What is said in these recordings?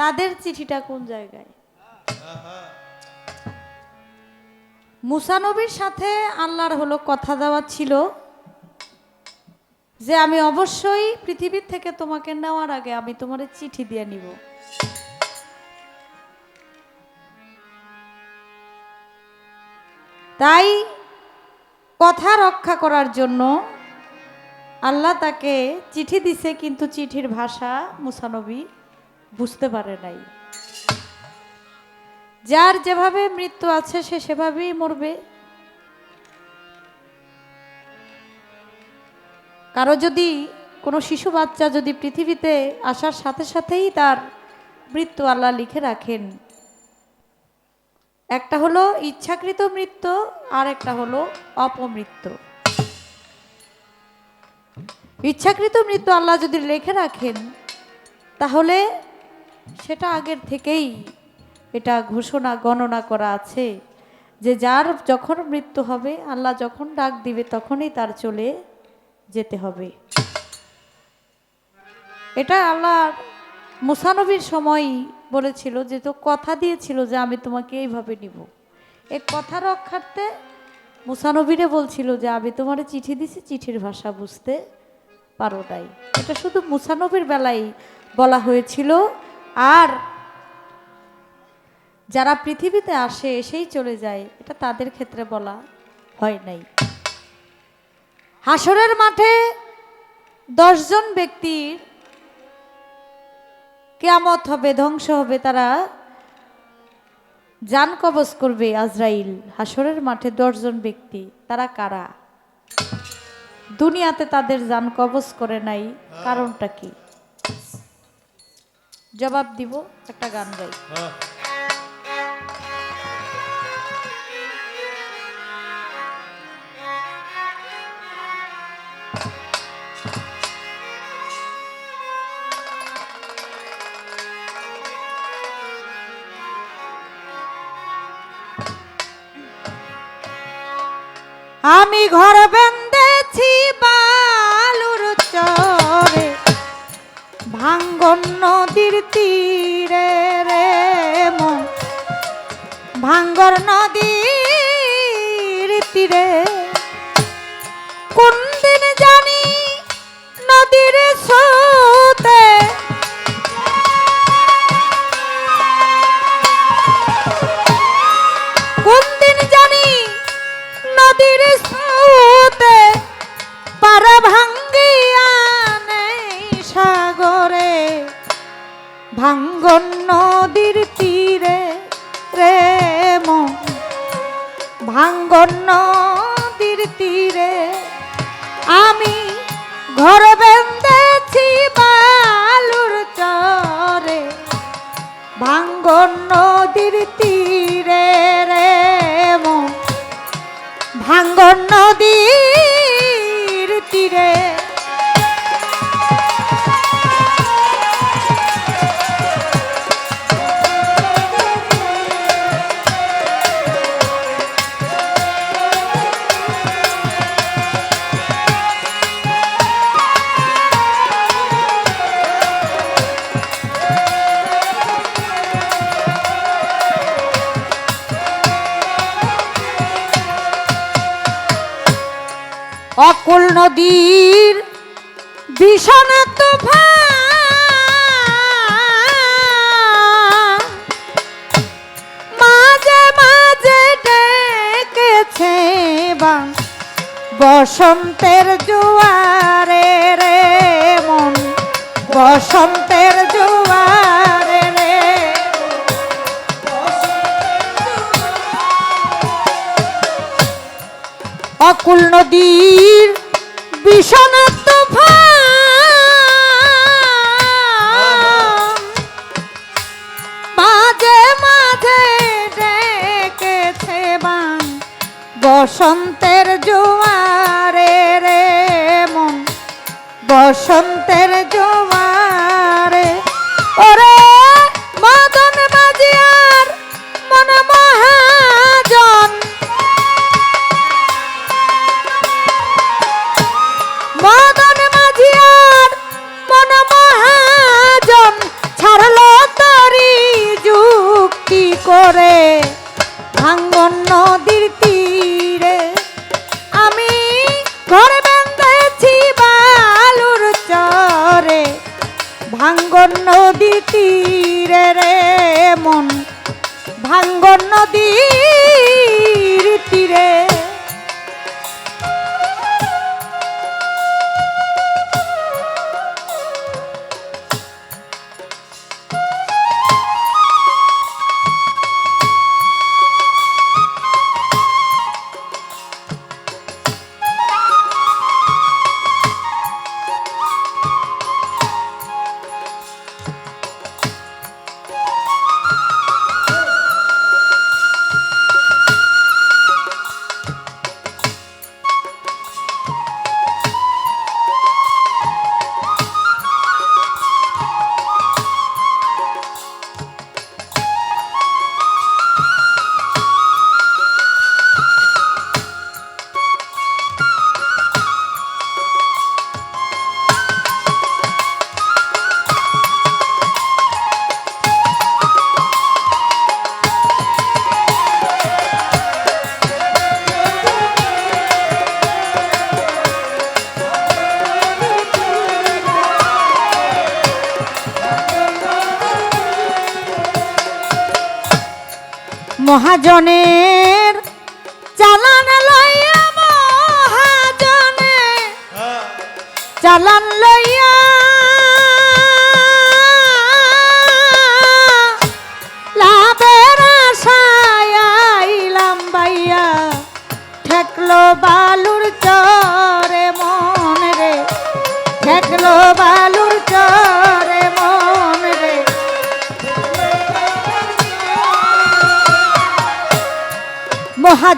তাদের চিঠিটা কোন জায়গায়? মুসানবীর সাথে আল্লাহর হলো কথা দেওয়া ছিল যে আমি অবশ্যই পৃথিবীর থেকে তোমাকে নেওয়ার আগে আমি তোমার চিঠি দিয়ে নিব। তাই কথা রক্ষা করার জন্য আল্লাহ তাকে চিঠি দিছে, কিন্তু চিঠির ভাষা মুসানবী বুঝতে পারে নাই। যার যেভাবে মৃত্যু আছে, সে সেভাবেই মরবে। কারও যদি কোনো শিশু বাচ্চা যদি পৃথিবীতে আসার সাথে সাথেই তার মৃত্যু আল্লাহ লিখে রাখেন, একটা হলো ইচ্ছাকৃত মৃত্যু আর একটা হলো অপমৃত্যু। ইচ্ছাকৃত মৃত্যু আল্লাহ যদি লিখে রাখেন, তাহলে সেটা আগের থেকেই এটা ঘোষণা, গণনা করা আছে যে যার যখন মৃত্যু হবে, আল্লাহ যখন ডাক দিবে তখনই তার চলে যেতে হবে। এটা আল্লাহ মুসানবীর সময় বলেছিল যে তো কথা দিয়েছিল যে আমি তোমাকে এইভাবে নিব। এই কথা রক্ষার্থে মুসানবীরে বলছিল যে আমি তোমার চিঠি দিছি, চিঠির ভাষা বুঝতে পারো নাই। এটা শুধু মুসানবীর বেলায় বলা হয়েছিল আর যারা পৃথিবীতে আসে, এসেই চলে যায়, এটা তাদের ক্ষেত্রে বলা হয় নাই। হাসরের মাঠে দশজন ব্যক্তির কেয়ামত হবে, ধ্বংস হবে, তারা যান কবজ করবে আজরাইল। হাসরের মাঠে দশজন ব্যক্তি, তারা কারা? দুনিয়াতে তাদের যান কবজ করে নাই, কারণটা কি? জবাব দিব একটা গান গাই আমি ঘর বেঁধেছি বালুর নদীর তীরে রে মন। ভাঙ্গর নদীর তীরে অকুল নদীর ভীষণ তুফান মাঝে মাঝে ডেকেছে বসন্তের জোয়ারে রে মন, বসন্তের জোয়ারে রে অকুল নদীর মাঝে মাঝে বসন্তের জোয়ারে রে মন। বসন্তের জোয়ারে নদী মহাজনের চালান লইয়া মহাজনে। হ্যাঁ। চালান লইয়া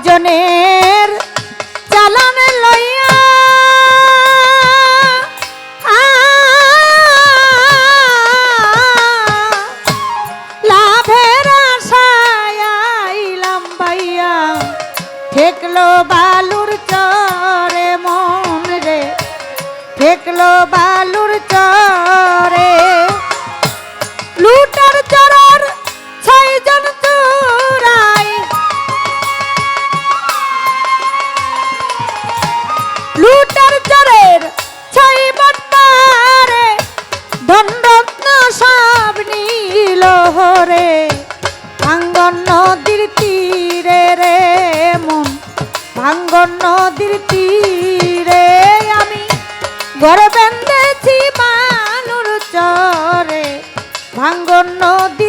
জনে ভাঙ্গন নদীর তীরে আমি গড় বেঁধেছি বানুর চরে। ভাঙ্গন নদী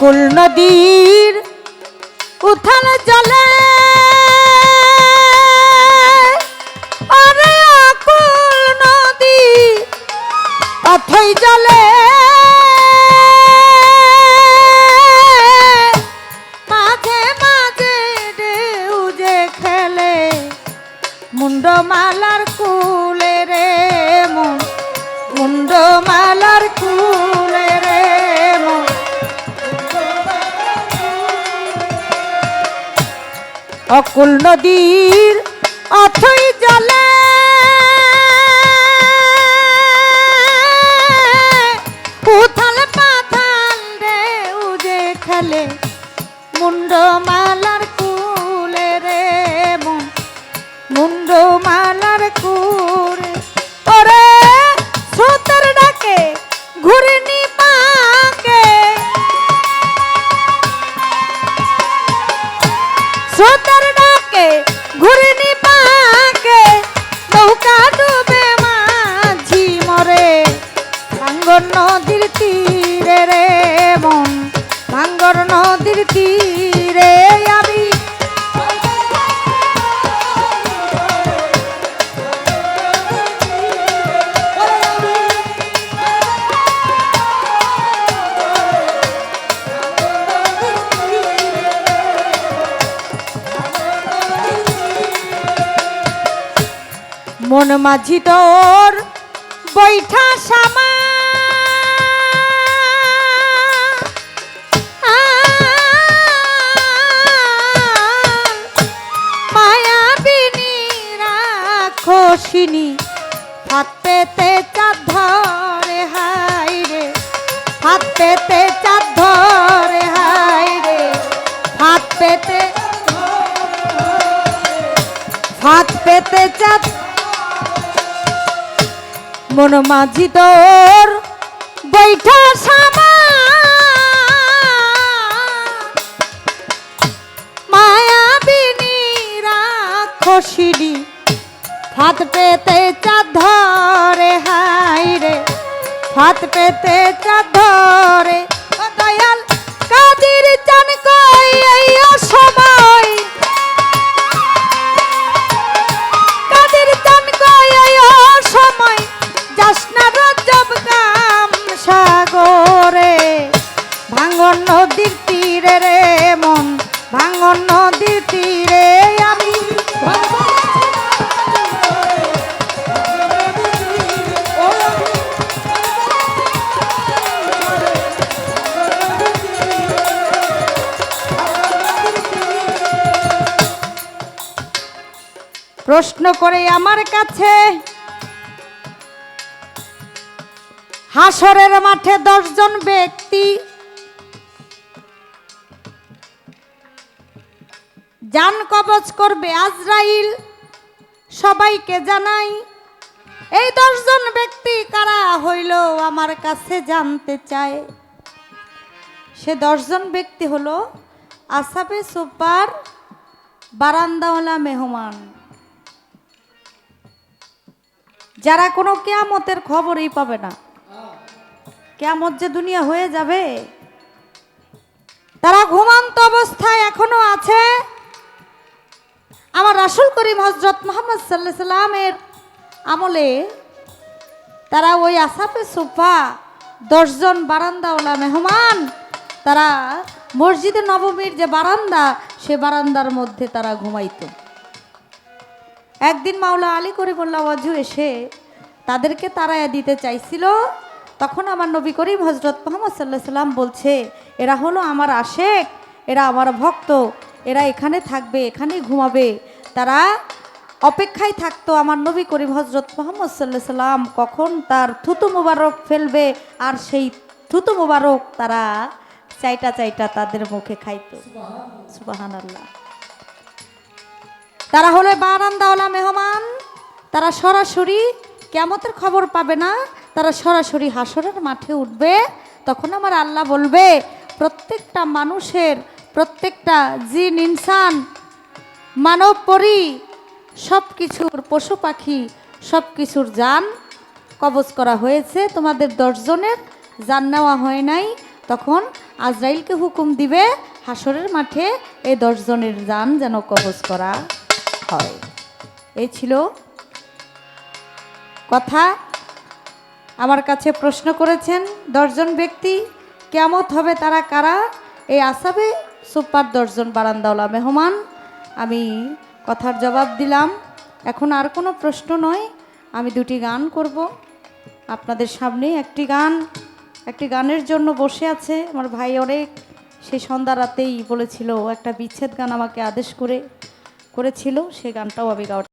ব্যাকুল নদী অকুল নদীর অথই জলে মন মাঝি তোর বৈঠা সামা। মায়াবিনী রাক্ষসিনী, হাত পেতে চাঁদ ধরে, হাই রে। হাত পেতে চাঁদ ধরে, হাই রে। হাত পেতে হাত পেতে চাঁদ মন মাঝি তোর। বৈঠা সামা। মায়াবিনী রাক্ষসিনী হাত পেতে চাঁদ রে হাই রে হাত পেতে চাঁদ প্রশ্ন করে আমার কাছে। হাসরের মাঠে দশজন ব্যক্তি। যান কবচ করবে আজরাইল। সবাইকে জানাই, এই দশজন ব্যক্তি কারা হইল আমার কাছে জানতে চায়? সে দশজন ব্যক্তি হলো আসাবে সুপার বারান্দাওয়ালা মেহমান। যারা কোনো কেয়ামতের খবরই পাবে না। কেয়ামত যে দুনিয়া হয়ে যাবে, তারা ঘুমান্ত অবস্থায় এখনও আছে। আমার রাসুল করিম হজরত মোহাম্মদ সাল্লাহ সাল্লামের আমলে তারা ওই আসাফে সোফা দশজন বারান্দাওয়ালা মেহমান, তারা মসজিদে নবমীর যে বারান্দা, সে বারান্দার মধ্যে তারা ঘুমাইতো। একদিন মাওলা আলী করে বললা অজু এসে তাদেরকে তারায়া দিতে চাইছিল। তখন আমার নবী করিম হজরত মোহাম্মদ সাল্লাহ সাল্লাম বলছে, এরা হলো আমার আশেক, এরা আমার ভক্ত, এরা এখানে থাকবে, এখানেই ঘুমাবে। তারা অপেক্ষায় থাকতো আমার নবী করিম হজরত মোহাম্মদ সাল্লাহ সাল্লাম কখন তার থুতু মুবারক ফেলবে আর সেই থুতু মুবারক তারা চাইটা চাইটা তাদের মুখে খাইতো। সুবাহান আল্লাহ তারা হলো বারান্দাওয়ালা মেহমান, তারা সরাসরি কেমতের খবর পাবে না, তারা সরাসরি হাসরের মাঠে উঠবে। তখন আমার আল্লাহ বলবে, প্রত্যেকটা মানুষের, প্রত্যেকটা জিন, ইনসান মানব পরি সব কিছুর পশু পাখি সব কিছুর যান কবজ করা হয়েছে। তোমাদের দশজনের যান নেওয়া হয় নাই। তখন আজরাইলকে হুকুম দিবে, হাসরের মাঠে এই দশজনের যান যেন কবজ করা। হয়। এই ছিল কথা। আমার কাছে প্রশ্ন করেছেন, দশজন ব্যক্তি কেমত হবে তারা কারা? এই আসাবে সুপার দশজন বারান্দাওয়ালা মেহমান। আমি কথার জবাব দিলাম। এখন আর কোনো প্রশ্ন নয়। আমি দুটি গান করব। আপনাদের সামনে একটি গান, একটি গানের জন্য বসে আছে আমার ভাই অনেক। সেই সন্ধ্যা রাতেই বলেছিল, একটা বিচ্ছেদ গান আমাকে আদেশ করে। করেছিল সে গানটাও আমি গাওয়ার